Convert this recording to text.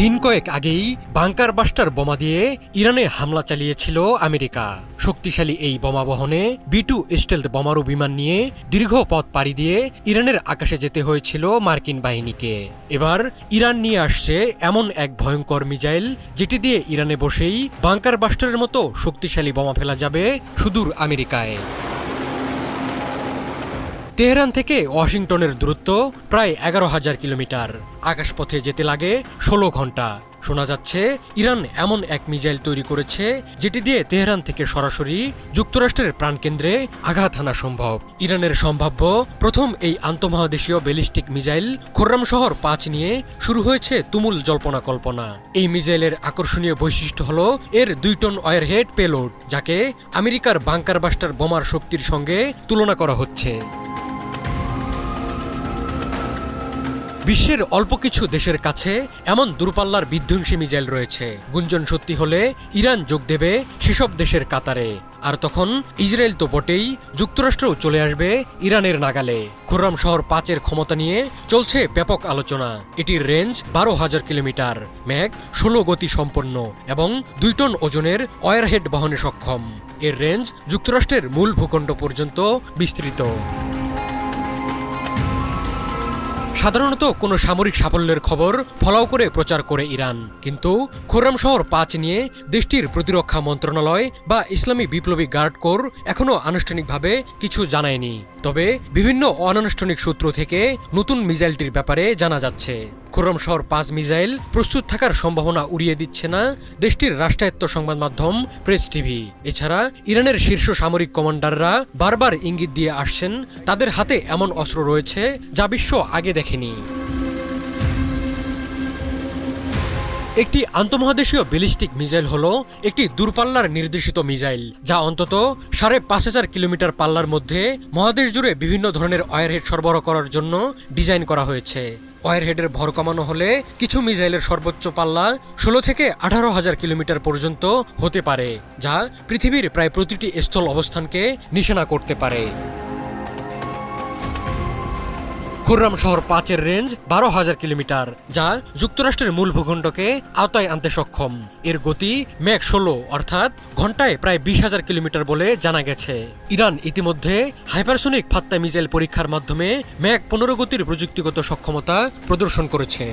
দিন কয়েক আগেই বাংকার বাস্টার বোমা দিয়ে ইরানে হামলা চালিয়েছিল আমেরিকা। শক্তিশালী এই বোমা বহনে বিটু স্টেলথ বোমারু বিমান নিয়ে দীর্ঘ পথ পাড়ি দিয়ে ইরানের আকাশে যেতে হয়েছিল মার্কিন বাহিনীকে। এবার ইরান নিয়ে আসছে এমন এক ভয়ঙ্কর মিজাইল, যেটি দিয়ে ইরানে বসেই বাংকার বাস্টারের মতো শক্তিশালী বোমা ফেলা যাবে সুদূর আমেরিকায়। তেহরান থেকে ওয়াশিংটনের দূরত্ব প্রায় এগারো হাজার কিলোমিটার। আকাশপথে যেতে লাগে ষোলো ঘণ্টা। শোনা যাচ্ছে, ইরান এমন এক মিজাইল তৈরি করেছে যেটি দিয়ে তেহরান থেকে সরাসরি যুক্তরাষ্ট্রের প্রাণকেন্দ্রে আঘাত হানা সম্ভব। ইরানের সম্ভাব্য প্রথম এই আন্তঃমহাদেশীয় ব্যালিস্টিক মিজাইল খোর্রাম শহর পাঁচ নিয়ে শুরু হয়েছে তুমুল জল্পনা কল্পনা। এই মিজাইলের আকর্ষণীয় বৈশিষ্ট্য হল এর দুই টন ওয়ারহেড পেলোড, যাকে আমেরিকার বাংকার বাস্টার বোমার শক্তির সঙ্গে তুলনা করা হচ্ছে। বিশ্বের অল্প কিছু দেশের কাছে এমন দূরপাল্লার বিধ্বংসী মিসাইল রয়েছে। গুঞ্জন সত্যি হলে ইরান যোগ দেবে সেসব দেশের কাতারে। আর তখন ইসরায়েল তো বটেই যুক্তরাষ্ট্রও চলে আসবে ইরানের নাগালে। খুররাম শহর পাঁচের ক্ষমতা নিয়ে চলছে ব্যাপক আলোচনা। এটির রেঞ্জ বারো হাজার কিলোমিটার ম্যাগ ষোলো গতি সম্পন্ন এবং দুই টন ওজনের ওয়ারহেড বহনে সক্ষম। এর রেঞ্জ যুক্তরাষ্ট্রের মূল ভূখণ্ড পর্যন্ত বিস্তৃত। সাধারণত কোনো সামরিক সাফল্যের খবর ফলাও করে প্রচার করে ইরান। কিন্তু খোরাম শহর পাঁচ নিয়ে দেশটির প্রতিরক্ষা মন্ত্রণালয় বা ইসলামী বিপ্লবী গার্ড কোর এখনও আনুষ্ঠানিকভাবে কিছু জানায়নি। তবে বিভিন্ন অনানুষ্ঠানিক সূত্র থেকে নতুন মিসাইলটির ব্যাপারে জানা যাচ্ছে। খুররম শহর পাঁচ মিসাইল প্রস্তুত থাকার সম্ভাবনা উড়িয়ে দিচ্ছে না দেশটির রাষ্ট্রায়ত্ত সংবাদ মাধ্যম প্রেস টিভি। এছাড়া ইরানের শীর্ষ সামরিক কমান্ডাররা বারবার ইঙ্গিত দিয়ে আসছেন, তাদের হাতে এমন অস্ত্র রয়েছে যা বিশ্ব আগে দেখেনি। একটি আন্তঃমহাদেশীয় ব্যালিস্টিক মিসাইল হল একটি দূরপাল্লার নির্দেশিত মিসাইল, যা অন্তত সাড়ে পাঁচ হাজার কিলোমিটার পাল্লার মধ্যে মহাদেশ জুড়ে বিভিন্ন ধরনের ওয়ারহেড সরবরাহ করার জন্য ডিজাইন করা হয়েছে। ওয়ারহেডের ভর কমানো হলে কিছু মিসাইলের সর্বোচ্চ পাল্লা ষোলো থেকে আঠারো হাজার কিলোমিটার পর্যন্ত হতে পারে, যা পৃথিবীর প্রায় প্রতিটি স্থল অবস্থানকে নিশানা করতে পারে। খুররাম শহর পাঁচের রেঞ্জ বারো হাজার কিলোমিটার, যা যুক্তরাষ্ট্রের মূল ভূখণ্ডকে আওতায় আনতে সক্ষম। এর গতি ম্যাক ষোলো, অর্থাৎ ঘন্টায় প্রায় বিশ হাজার কিলোমিটার বলে জানা গেছে। ইরান ইতিমধ্যে হাইপারসোনিক ফাত্তা মিজাইল পরীক্ষার মাধ্যমে ম্যাক পনেরো গতির প্রযুক্তিগত সক্ষমতা প্রদর্শন করেছে।